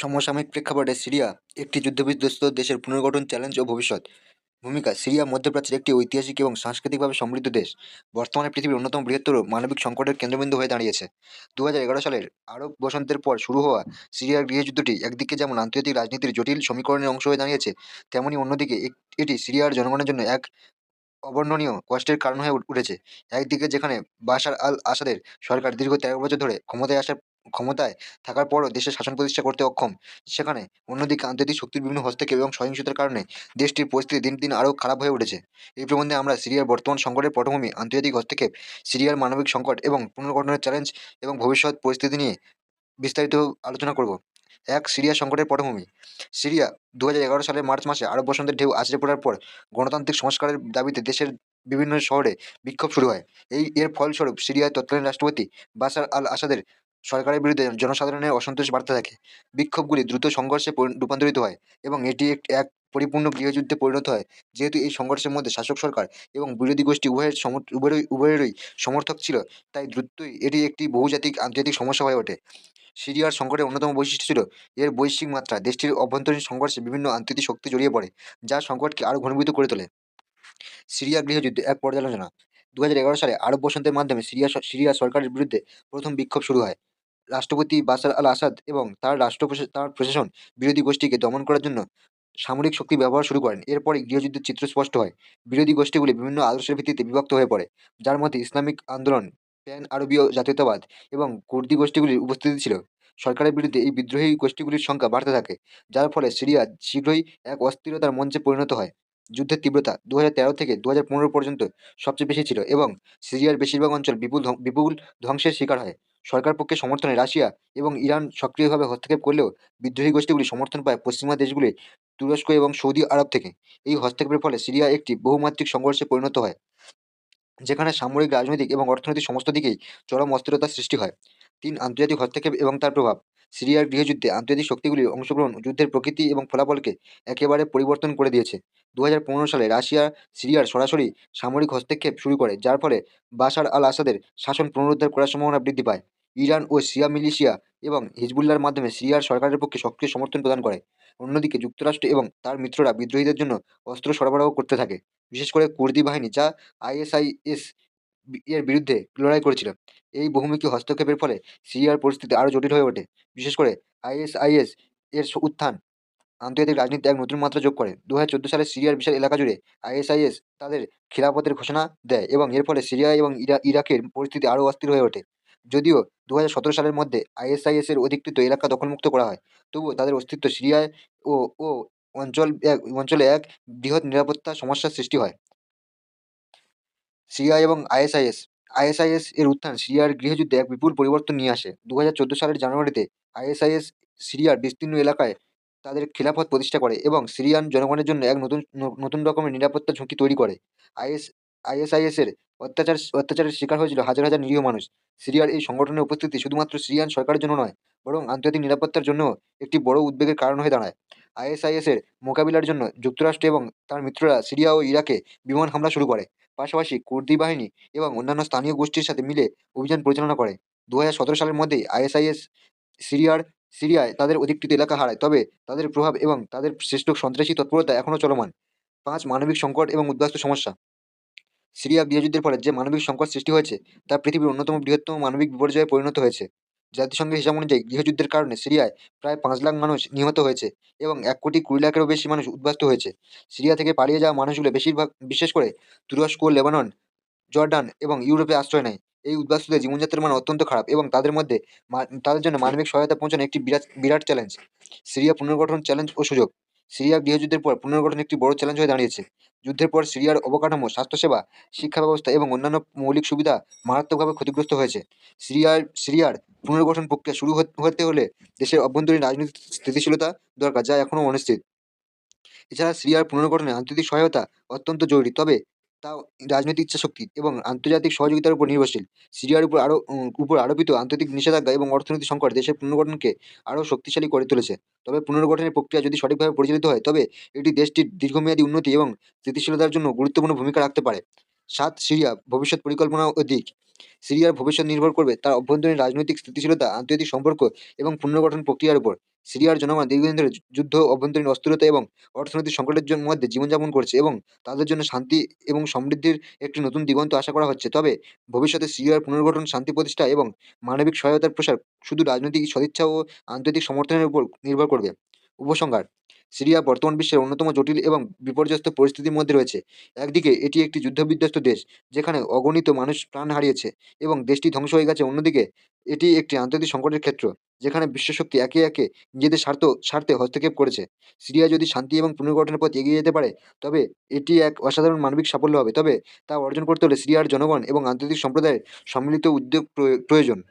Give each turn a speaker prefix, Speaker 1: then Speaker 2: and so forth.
Speaker 1: সমসাময়িক প্রেক্ষাপটে সিরিয়া একটি যুদ্ধবিধ্বস্ত দেশের পুনর্গঠন চ্যালেঞ্জ ও ভবিষ্যৎ। ভূমিকা, সিরিয়া মধ্যপ্রাচ্যের একটি ঐতিহাসিক এবং সাংস্কৃতিকভাবে সমৃদ্ধ দেশ। বর্তমানে পৃথিবীর অন্যতম বৃহত্তর মানবিক সংকটের কেন্দ্রবিন্দু হয়ে দাঁড়িয়েছে। দু হাজার এগারো সালের আরব বসন্তের পর শুরু হওয়া সিরিয়ার গৃহযুদ্ধটি একদিকে যেমন আন্তর্জাতিক রাজনীতির জটিল সমীকরণের অংশ হয়ে দাঁড়িয়েছে, তেমনি অন্যদিকে এটি সিরিয়ার জনগণের জন্য এক অবর্ণনীয় কষ্টের কারণ হয়ে উঠেছে। একদিকে যেখানে বাশার আল আসাদের সরকার দীর্ঘ তেরো বছর ধরে ক্ষমতায় আসার ক্ষমতায় থাকার পরও দেশের শাসন প্রতিষ্ঠা করতে অক্ষম। সেখানে অন্যদিকে আন্তর্জাতিক শক্তির বিভিন্ন হস্তক্ষেপ এবং সহিংসতার কারণে দেশটির পরিস্থিতি দিন দিন আরও খারাপ হয়ে উঠেছে। এই প্রবন্ধে আমরা সিরিয়ার বর্তমান সংকটের পটভূমি, আন্তর্জাতিক হস্তক্ষেপ, সিরিয়ার মানবিক সংকট এবং পুনর্গঠনের চ্যালেঞ্জ এবং ভবিষ্যৎ পরিস্থিতি নিয়ে বিস্তারিত আলোচনা করব। এক, সিরিয়া সংকটের পটভূমি। সিরিয়া দু হাজার এগারো সালের মার্চ মাসে আরব বসন্তের ঢেউ আছড়ে পড়ার পর গণতান্ত্রিক সংস্কারের দাবিতে দেশের বিভিন্ন শহরে বিক্ষোভ শুরু হয়। এই এর ফলস্বরূপ সিরিয়ার তৎকালীন রাষ্ট্রপতি বাসার আল আসাদের সরকারের বিরুদ্ধে জনসাধারণের অসন্তোষ বাড়তে থাকে। বিক্ষোভগুলি দ্রুত সংঘর্ষে রূপান্তরিত হয় এবং এটি এক- পরিপূর্ণ গৃহযুদ্ধে পরিণত হয়। যেহেতু এই সংঘর্ষের মধ্যে শাসক সরকার এবং বিরোধী গোষ্ঠী উভয়ের উভয়েরই উভয়েরই সমর্থক ছিল, তাই দ্রুতই এটি একটি বহুজাতিক আন্তর্জাতিক সমস্যা হয়ে ওঠে। সিরিয়ার সংকটের অন্যতম বৈশিষ্ট্য ছিল এর বৈশ্বিক মাত্রা। দেশটির অভ্যন্তরীণ সংঘর্ষে বিভিন্ন আন্তর্জাতিক শক্তি জড়িয়ে পড়ে, যা সংকটকে আরও ঘনীভূত করে তোলে। সিরিয়া গৃহযুদ্ধ এক পর্যালোচনা। দু হাজার এগারো সালে আরব বসন্তের মাধ্যমে সিরিয়া সিরিয়া সরকারের বিরুদ্ধে প্রথম বিক্ষোভ শুরু হয়। রাষ্ট্রপতি বাশার আল আসাদ এবং তার রাষ্ট্র তার প্রশাসন বিরোধী গোষ্ঠীকে দমন করার জন্য সামরিক শক্তি ব্যবহার শুরু করেন। এরপরই গৃহযুদ্ধের চিত্র স্পষ্ট হয়। বিরোধী গোষ্ঠীগুলি বিভিন্ন আদর্শের ভিত্তিতে বিভক্ত হয়ে পড়ে, যার মধ্যে ইসলামিক আন্দোলন প্যান আরবীয় জাতীয়তাবাদ এবং কুর্দি গোষ্ঠীগুলির উপস্থিতি ছিল। সরকারের বিরুদ্ধে এই বিদ্রোহী গোষ্ঠীগুলির সংখ্যা বাড়তে থাকে, যার ফলে সিরিয়া শীঘ্রই এক অস্থিরতার মঞ্চে পরিণত হয়। যুদ্ধের তীব্রতা দু হাজার তেরো থেকে দু হাজার পনেরো পর্যন্ত সবচেয়ে বেশি ছিল এবং সিরিয়ার বেশিরভাগ অঞ্চল বিপুল বিপুল ধ্বংসের শিকার হয়। সরকার পক্ষে সমর্থনে রাশিয়া এবং ইরান সক্রিয়ভাবে হস্তক্ষেপ করলেও বিদ্রোহী গোষ্ঠীগুলি সমর্থন পায় পশ্চিমা দেশগুলি, তুরস্ক এবং সৌদি আরব থেকে। এই হস্তক্ষেপের ফলে সিরিয়া একটি বহুমাত্রিক সংঘর্ষে পরিণত হয়, যেখানে সামরিক, রাজনৈতিক এবং অর্থনৈতিক সমস্ত দিকেই চরম অস্থিরতার সৃষ্টি হয়। তিন, আন্তর্জাতিক হস্তক্ষেপ এবং তার প্রভাব। সিরিয়ার গৃহযুদ্ধে আন্তর্জাতিক শক্তিগুলির অংশগ্রহণ, যুদ্ধের প্রকৃতি এবং ফলাফলকে একেবারে পরিবর্তন করে দিয়েছে। দু হাজার পনেরো সালে রাশিয়া, সিরিয়ার সরাসরি সামরিক হস্তক্ষেপ শুরু করে, যার ফলে বাশার আল আসাদের শাসন পুনরুদ্ধার করার সম্ভাবনা বৃদ্ধি পায়। ইরান ও সিয়া মিলিশিয়া এবং হিজবুল্লার মাধ্যমে সিরিয়ার সরকারের পক্ষে সক্রিয় সমর্থন প্রদান করে। অন্যদিকে যুক্তরাষ্ট্র এবং তার মিত্ররা বিদ্রোহীদের জন্য অস্ত্র সরবরাহ করতে থাকে, বিশেষ করে কুর্দি বাহিনী যা আইএসআইএস এর বিরুদ্ধে লড়াই করেছিল। এই বহুমুখী হস্তক্ষেপের ফলে সিরিয়ার পরিস্থিতি আরও জটিল হয়ে ওঠে। বিশেষ করে আইএসআইএস এর উত্থান আন্তর্জাতিক রাজনীতিতে এক নতুন মাত্রা যোগ করে। দু হাজার চোদ্দ সালে সিরিয়ার বিশাল এলাকা জুড়ে আইএসআইএস তাদের খিলাফতের ঘোষণা দেয় এবং এর ফলে সিরিয়া এবং ইরা- ইরাকের পরিস্থিতি আরও অস্থির হয়ে ওঠে। যদিও দু হাজার সতেরো সালের মধ্যে আইএসআইএস এর অধিকৃত এলাকা দখলমুক্ত করা হয়, তবুও তাদের অস্তিত্ব সিরিয়ায় ও ও অঞ্চল এক, অঞ্চলে এক বৃহৎ নিরাপত্তা সমস্যার সৃষ্টি হয়। সিরিয়া এবং আইএসআইএস আইএসআইএস এর উত্থান সিরিয়ার গৃহযুদ্ধে এক বিপুল পরিবর্তন নিয়ে আসে। দু হাজার চোদ্দ সালের জানুয়ারিতে আইএসআইএস সিরিয়ার বিস্তীর্ণ এলাকায় তাদের খিলাফত প্রতিষ্ঠা করে এবং সিরিয়ান জনগণের জন্য এক নতুন নতুন রকমের নিরাপত্তা ঝুঁকি তৈরি করে। আইএস আইএসআইএস এর অত্যাচার, অত্যাচারের শিকার হয়েছিল হাজার হাজার নিরীহ মানুষ। সিরিয়ার এই সংগঠনের উপস্থিতি শুধুমাত্র সিরিয়ান সরকারের জন্য নয়, বরং আন্তর্জাতিক নিরাপত্তার জন্য একটি বড় উদ্বেগের কারণ হয়ে দাঁড়ায়। আইএসআইএস এর মোকাবিলার জন্য যুক্তরাষ্ট্র এবং তার মিত্ররা সিরিয়া ও ইরাকে বিমান হামলা শুরু করে। পাশাপাশি কুর্দি বাহিনী এবং অন্যান্য স্থানীয় গোষ্ঠীর সাথে মিলে অভিযান পরিচালনা করে। দু হাজার সতেরো সালের মধ্যেই আইএসআইএস সিরিয়ার, সিরিয়ায় তাদের অধিকৃত এলাকা হারায়, তবে তাদের প্রভাব এবং তাদের শ্রেষ্ঠ সন্ত্রাসী তৎপরতা এখনও চলমান। পাঁচ মানবিক সংকট এবং উদ্বাস্ত সমস্যা। সিরিয়া গৃহযুদ্ধের ফলে যে মানবিক সংকট সৃষ্টি হয়েছে, তা পৃথিবীর অন্যতম বৃহত্তম মানবিক বিপর্যয়ে পরিণত হয়েছে। জাতিসংঘের হিসাব অনুযায়ী গৃহযুদ্ধের কারণে সিরিয়ায় প্রায় পাঁচ লাখ মানুষ নিহত হয়েছে এবং এক কোটি কুড়ি লাখেরও বেশি মানুষ উদ্বাস্ত হয়েছে। সিরিয়া থেকে পালিয়ে যাওয়া মানুষগুলো বেশিরভাগ, বিশেষ করে তুরস্ক, লেবানন, জর্ডান এবং ইউরোপে আশ্রয় নেয়। এই উদ্বাস্তুদের জীবনযাত্রার মান অত্যন্ত খারাপ এবং তাদের মধ্যে তাদের জন্য মানবিক সহায়তা পৌঁছানো একটি বিরাট বিরাট চ্যালেঞ্জ সিরিয়া পুনর্গঠন চ্যালেঞ্জ ও সুযোগ। সিরিয়া গৃহযুদ্ধের পর পুনর্গঠন একটি বড় চ্যালেঞ্জ হয়ে দাঁড়িয়েছে। যুদ্ধের পর সিরিয়ার অবকাঠামো, স্বাস্থ্যসেবা, শিক্ষা ব্যবস্থা এবং অন্যান্য মৌলিক সুবিধা মারাত্মকভাবে ক্ষতিগ্রস্ত হয়েছে। সিরিয়ার সিরিয়ার পুনর্গঠন প্রক্রিয়া শুরু হত- হতে হলে দেশের অভ্যন্তরীণ রাজনৈতিক স্থিতিশীলতা দরকার, যা এখনও অনিশ্চিত। এছাড়া সিরিয়ার পুনর্গঠনে আন্তর্জাতিক সহায়তা অত্যন্ত জরুরি, তবে তাও রাজনৈতিক ইচ্ছাশক্তি এবং আন্তর্জাতিক সহযোগিতার উপর নির্ভরশীল। সিরিয়ার উপর আরও উপর আরোপিত আন্তর্জাতিক নিষেধাজ্ঞা এবং অর্থনৈতিক সংকট দেশের পুনর্গঠনকে আরও শক্তিশালী করে তুলেছে। তবে পুনর্গঠনের প্রক্রিয়া যদি সঠিকভাবে পরিচালিত হয়, তবে এটি দেশটির দীর্ঘমেয়াদী উন্নতি এবং স্থিতিশীলতার জন্য গুরুত্বপূর্ণ ভূমিকা রাখতে পারে। সাত, সিরিয়া, ভবিষ্যৎ পরিকল্পনা ও দিক সিরিয়ার ভবিষ্যৎ নির্ভর করবে তার অভ্যন্তরীণ রাজনৈতিক স্থিতিশীলতা, আন্তর্জাতিক সম্পর্ক এবং পুনর্গঠন প্রক্রিয়ার উপর। সিরিয়ার জনগণ দীর্ঘদিন ধরে যুদ্ধ, অভ্যন্তরীণ অস্থিরতা এবং অর্থনৈতিক সংকটের মধ্যে জীবনযাপন করছে এবং তাদের জন্য শান্তি এবং সমৃদ্ধির একটি নতুন দিগন্ত আশা করা হচ্ছে। তবে ভবিষ্যতে সিরিয়ার পুনর্গঠন, শান্তি প্রতিষ্ঠা এবং মানবিক সহায়তার প্রসার শুধু রাজনৈতিক সদিচ্ছা ও আন্তর্জাতিক সমর্থনের উপর নির্ভর করবে। উপসংহার সিরিয়া বর্তমান বিশ্বের অন্যতম জটিল এবং বিপর্যস্ত পরিস্থিতির মধ্যে রয়েছে। একদিকে, এটি একটি যুদ্ধবিধ্বস্ত দেশ, যেখানে অগণিত মানুষ প্রাণ হারিয়েছে এবং দেশটি ধ্বংস হয়ে গেছে। অন্যদিকে, এটি একটি আন্তর্জাতিক সংকটের ক্ষেত্র, যেখানে বিশ্বশক্তি একে একে নিজেদের স্বার্থ, স্বার্থে হস্তক্ষেপ করেছে। সিরিয়া যদি শান্তি এবং পুনর্গঠনের পথ এগিয়ে যেতে পারে, তবে এটি এক অসাধারণ মানবিক সাফল্য হবে। তবে তা অর্জন করতে হলে সিরিয়ার জনগণ এবং আন্তর্জাতিক সম্প্রদায়ের সম্মিলিত উদ্যোগ প্রয়- প্রয়োজন।